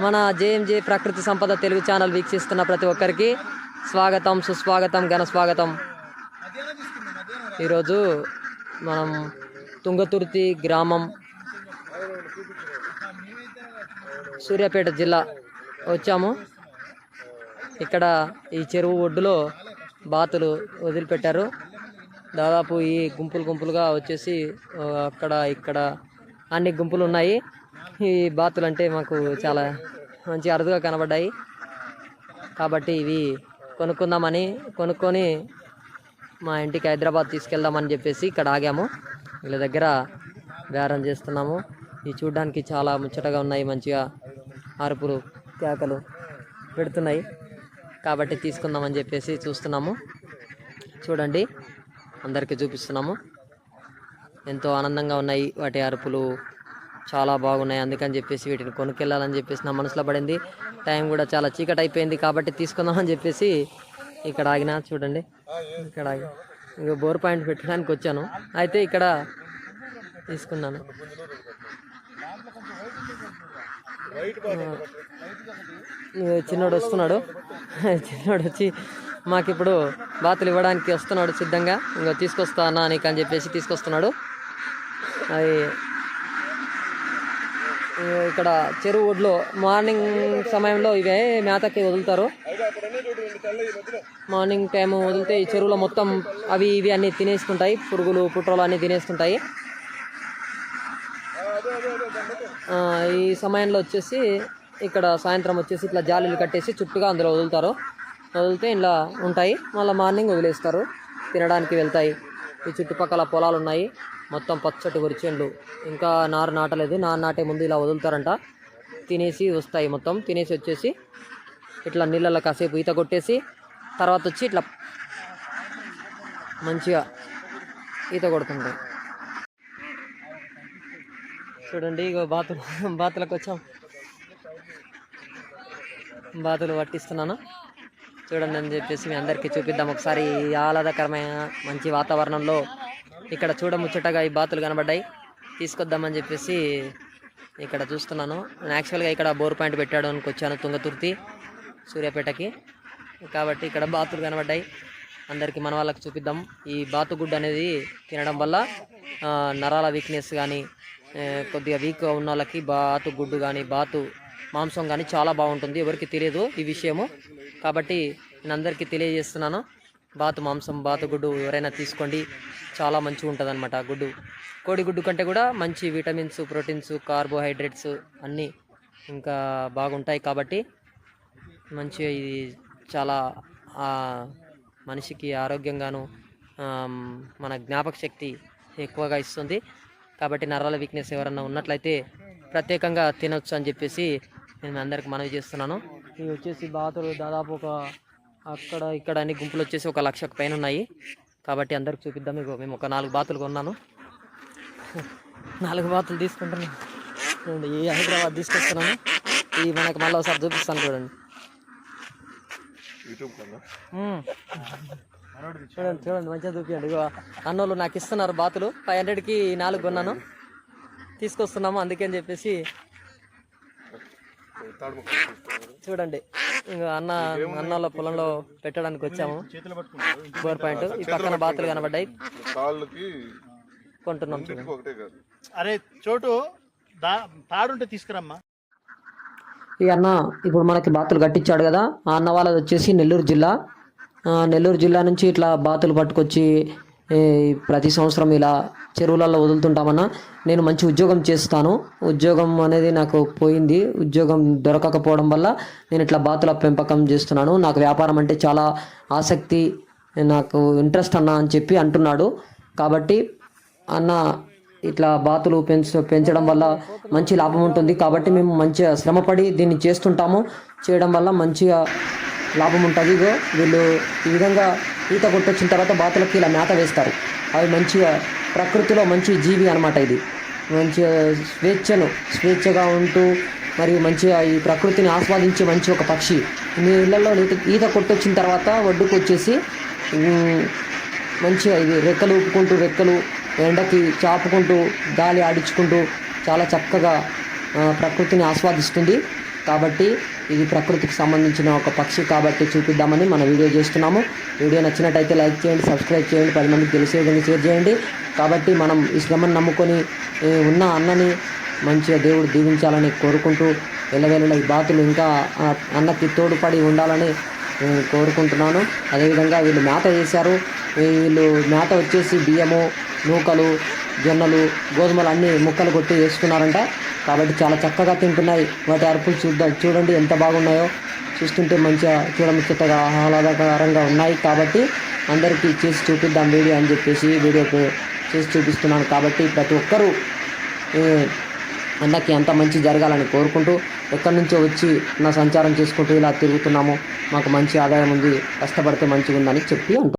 మన జేఎంజే ప్రకృతి సంపద తెలుగు ఛానల్ వీక్షిస్తున్న ప్రతి ఒక్కరికి స్వాగతం సుస్వాగతం ఘన స్వాగతం. ఈరోజు మనం తుంగతుర్తి గ్రామం సూర్యాపేట జిల్లా వచ్చాము. ఇక్కడ ఈ చెరువు ఒడ్డులో బాతులు వదిలిపెట్టారు. దాదాపు ఈ గుంపులు గుంపులుగా వచ్చేసి అక్కడ ఇక్కడ అన్ని గుంపులు ఉన్నాయి. ఈ బాతులు అంటే మాకు చాలా మంచి అరుదుగా కనబడ్డాయి. కాబట్టి ఇవి కొనుక్కుందామని కొనుక్కొని మా ఇంటికి హైదరాబాద్ తీసుకెళ్దామని చెప్పేసి ఇక్కడ ఆగాము. వీళ్ళ దగ్గర బేరం చేస్తున్నాము. ఇవి చూడడానికి చాలా ముచ్చటగా ఉన్నాయి మంచిగా అరుపులు కేకలు పెడుతున్నాయి. కాబట్టి తీసుకుందామని చెప్పేసి చూస్తున్నాము. చూడండి అందరికీ చూపిస్తున్నాము. ఎంతో ఆనందంగా ఉన్నాయి వాటి అరుపులు చాలా బాగున్నాయి. అందుకని చెప్పేసి వీటిని కొనుక్కెళ్ళాలని చెప్పేసి నా మనసులో పడింది. టైం కూడా చాలా చీకటి అయిపోయింది కాబట్టి తీసుకుందామని చెప్పేసి ఇక్కడ ఆగిన. చూడండి. ఇక్కడ ఆగి. ఇంకా బోర్ పాయింట్ పెట్టడానికి వచ్చాను. అయితే ఇక్కడ తీసుకున్నాను. చిన్నోడు వస్తున్నాడు. చిన్నోడు వచ్చి మాకు ఇప్పుడు బాతులు ఇవ్వడానికి వస్తున్నాడు సిద్ధంగా. ఇంకా తీసుకొస్తా అన్నా నీకు అని చెప్పేసి తీసుకొస్తున్నాడు. అది ఇక్కడ చెరువు ఒడ్లో మార్నింగ్ సమయంలో ఇవే మేతకి వదులుతారు. మార్నింగ్ టైం వదిలితే ఈ చెరువులో మొత్తం అవి ఇవి అన్నీ తినేసుకుంటాయి పురుగులు పుట్రలు అన్నీ తినేసుకుంటాయి ఈ సమయంలో వచ్చేసి ఇక్కడ సాయంత్రం వచ్చేసి ఇట్లా జాలీలు కట్టేసి చుట్టుగా అందులో వదులుతారు. వదిలితే ఇలా ఉంటాయి. మళ్ళీ మార్నింగ్ వదిలేస్తారు. తినడానికి వెళ్తాయి. ఈ చుట్టుపక్కల పొలాలు ఉన్నాయి మొత్తం పచ్చటి వరిచేండ్లు ఇంకా నారు నాటలేదు. నారు నాటే ముందు ఇలా వదులుతారంట. తినేసి వస్తాయి మొత్తం. తినేసి వచ్చేసి ఇట్లా నీళ్ళల్లో కాసేపు ఈత కొట్టేసి తర్వాత వచ్చి ఇట్లా మంచిగా ఈత కొడుతుంటాయి. చూడండి ఇగో బాతులు. బాతులకు వచ్చాం. బాతులు పట్టిస్తున్నాను. చూడండి అని చెప్పేసి మీ అందరికీ చూపిద్దాం. ఒకసారి ఆహ్లాదకరమైన మంచి వాతావరణంలో ఇక్కడ చూడముచ్చటగా ఈ బాతులు కనబడ్డాయి. తీసుకొద్దామని చెప్పేసి ఇక్కడ చూస్తున్నాను. నేను యాక్చువల్గా ఇక్కడ బోర్ పాయింట్ పెట్టడానికి వచ్చాను తుంగతుర్తి సూర్యాపేటకి. కాబట్టి ఇక్కడ బాతులు కనబడ్డాయి. అందరికీ మన వాళ్ళకి చూపిద్దాం. ఈ బాతుగుడ్డు అనేది తినడం వల్ల నరాల వీక్నెస్ కానీ కొద్దిగా వీక్గా ఉన్న వాళ్ళకి బాతు గుడ్డు కానీ బాతు మాంసం కానీ చాలా బాగుంటుంది. ఎవరికి తెలియదు ఈ విషయము. కాబట్టి నేను అందరికీ తెలియజేస్తున్నాను. బాతు మాంసం బాతు గుడ్డు ఎవరైనా తీసుకోండి. చాలా మంచిగా ఉంటుంది అనమాట గుడ్డు. కోడిగుడ్డు కంటే కూడా మంచి విటమిన్స్ ప్రోటీన్స్ కార్బోహైడ్రేట్స్ అన్నీ ఇంకా బాగుంటాయి కాబట్టి మంచిగా ఇది చాలా మనిషికి ఆరోగ్యంగాను మన జ్ఞాపక శక్తి ఎక్కువగా ఇస్తుంది. కాబట్టి నరాల వీక్నెస్ ఎవరన్నా ఉన్నట్లయితే ప్రత్యేకంగా తినొచ్చు అని చెప్పేసి నేను అందరికి మనవి చేస్తున్నాను. ఇవి వచ్చేసి బాతులు దాదాపు ఒక అక్కడ ఇక్కడ అన్ని గుంపులు వచ్చేసి ఒక లక్షకు పైన ఉన్నాయి. కాబట్టి అందరికి చూపిద్దాం. ఇగో మేము ఒక నాలుగు బాతులు కొన్నాను. నాలుగు బాతులు తీసుకుంటున్నాను. చూడండి ఈ హైదరాబాద్ తీసుకొస్తున్నాను. ఇవి మనకు మళ్ళీ ఒకసారి చూపిస్తాను చూడండి. చూడండి చూడండి మంచిగా చూపించండి అన్నోళ్ళు నాకు ఇస్తున్నారు బాతులు. ఫైవ్ హండ్రెడ్కి నాలుగు కొన్నాను. తీసుకొస్తున్నాము అందుకని చెప్పేసి చూడండి. ఇంకో అన్న అన్నోళ్ళ పొలంలో పెట్టడానికి వచ్చాము. Bore point. ఈ పక్కన బాతులు కనబడ్డాయి. కొంటున్నాం అరే చోటు తాడుంటే తీసుకురమ్మా. ఈ అన్న ఇప్పుడు మనకి బాతులు కట్టించాడు కదా. ఆ అన్న వాళ్ళది వచ్చేసి నెల్లూరు జిల్లా. నెల్లూరు జిల్లా నుంచి ఇట్లా బాతులు పట్టుకొచ్చి ప్రతి సంవత్సరం ఇలా చెరువులలో వదులుతుంటామన్నా నేను మంచి ఉద్యోగం చేస్తాను. ఉద్యోగం అనేది నాకు పోయింది. ఉద్యోగం దొరకకపోవడం వల్ల నేను ఇట్లా బాతుల పెంపకం చేస్తున్నాను. నాకు వ్యాపారం అంటే చాలా ఆసక్తి నాకు ఇంట్రెస్ట్ అన్న అని చెప్పి అంటున్నాడు. కాబట్టి అన్న ఇట్లా బాతులు పెంచ పెంచడం వల్ల మంచి లాభం ఉంటుంది. కాబట్టి మేము మంచిగా శ్రమపడి దీన్ని చేస్తుంటాము. చేయడం వల్ల మంచిగా లాభం ఉంటుంది. ఇగో వీళ్ళు ఈ విధంగా ఈత కొట్టొచ్చిన తర్వాత బాతులకి ఇలా మేత వేస్తారు. అవి మంచిగా ప్రకృతిలో మంచి జీవి అనమాట ఇది. మంచిగా స్వేచ్ఛను స్వేచ్ఛగా ఉంటూ మరియు మంచిగా ఈ ప్రకృతిని ఆస్వాదించే మంచి ఒక పక్షి. మీ ఈత ఈత కొట్టొచ్చిన తర్వాత ఒడ్డుకు వచ్చేసి మంచిగా ఇది రెక్కలు ఊపుకుంటూ రెక్కలు ఎండకి చాపుకుంటూ గాలి ఆడించుకుంటూ చాలా చక్కగా ప్రకృతిని ఆస్వాదిస్తుంది. కాబట్టి ఇది ప్రకృతికి సంబంధించిన ఒక పక్షి కాబట్టి చూపిద్దామని మన వీడియో చేస్తున్నాము. వీడియో నచ్చినట్టయితే లైక్ చేయండి సబ్స్క్రైబ్ చేయండి పది మందికి తెలిసే విధంగా షేర్ చేయండి. కాబట్టి మనం ఈ శ్రమను నమ్ముకొని ఉన్న అన్నని మంచిగా దేవుడు దీవించాలని కోరుకుంటూ వెళ్ళవేళ ఈ బాతులు ఇంకా అన్నకి తోడుపడి ఉండాలని నేను కోరుకుంటున్నాను. అదేవిధంగా వీళ్ళు మేత వేశారు. వీళ్ళు మేత వచ్చేసి బియ్యము నూకలు జొన్నలు గోధుమలు అన్నీ ముక్కలు కొట్టి వేసుకున్నారంట. కాబట్టి చాలా చక్కగా తింటున్నాయి. వాటి అరుపులు చూద్దాం చూడండి ఎంత బాగున్నాయో. చూస్తుంటే మంచిగా చూడముచ్చటగా ఆహ్లాదకరంగా ఉన్నాయి. కాబట్టి అందరికీ చేసి చూపిద్దాం వీడియో అని చెప్పేసి వీడియో చేసి చూపిస్తున్నాను. కాబట్టి ప్రతి ఒక్కరూ ఏ, అన్నకి అంత మంచి జరగాలని కోరుకుంటూ ఎక్కడి నుంచో వచ్చి నా సంచారం చేసుకుంటూ ఇలా తిరుగుతున్నాము. మాకు మంచి ఆదాయం ఉంది. కష్టపడితే మంచిగా ఉందని చెప్పి అంటారు